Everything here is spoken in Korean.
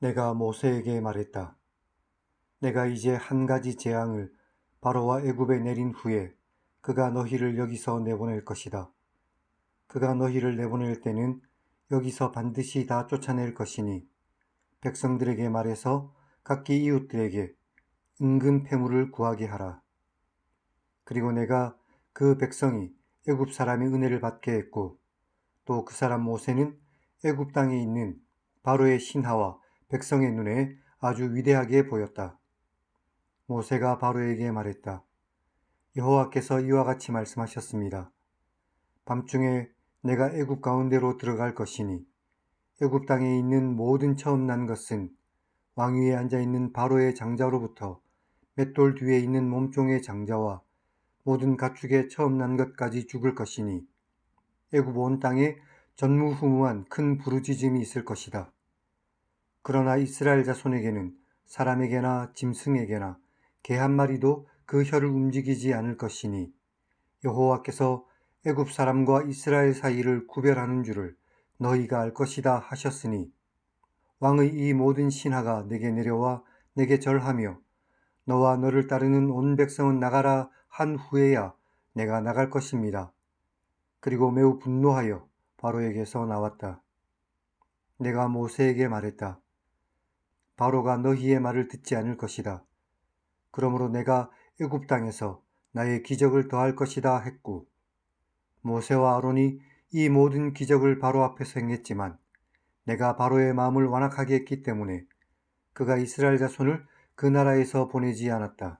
내가 모세에게 말했다. 내가 이제 한 가지 재앙을 바로와 애굽에 내린 후에 그가 너희를 여기서 내보낼 것이다. 그가 너희를 내보낼 때는 여기서 반드시 다 쫓아낼 것이니 백성들에게 말해서 각기 이웃들에게 은금 패물을 구하게 하라. 그리고 내가 그 백성이 애굽 사람의 은혜를 받게 했고 또 그 사람 모세는 애굽 땅에 있는 바로의 신하와 백성의 눈에 아주 위대하게 보였다. 모세가 바로에게 말했다. 여호와께서 이와 같이 말씀하셨습니다. 밤중에 내가 애굽 가운데로 들어갈 것이니 애굽 땅에 있는 모든 처음 난 것은 왕 위에 앉아 있는 바로의 장자로부터 맷돌 뒤에 있는 몸종의 장자와 모든 가축의 처음 난 것까지 죽을 것이니 애굽 온 땅에 전무후무한 큰 부르짖음이 있을 것이다. 그러나 이스라엘 자손에게는 사람에게나 짐승에게나 개 한 마리도 그 혀를 움직이지 않을 것이니 여호와께서 애굽 사람과 이스라엘 사이를 구별하는 줄을 너희가 알 것이다 하셨으니 왕의 이 모든 신하가 내게 내려와 내게 절하며 너와 너를 따르는 온 백성은 나가라 한 후에야 내가 나갈 것입니다. 그리고 매우 분노하여 바로에게서 나왔다. 내가 모세에게 말했다. 바로가 너희의 말을 듣지 않을 것이다. 그러므로 내가 애굽 땅에서 나의 기적을 더할 것이다 했고 모세와 아론이 이 모든 기적을 바로 앞에서 행했지만 내가 바로의 마음을 완악하게 했기 때문에 그가 이스라엘 자손을 그 나라에서 보내지 않았다.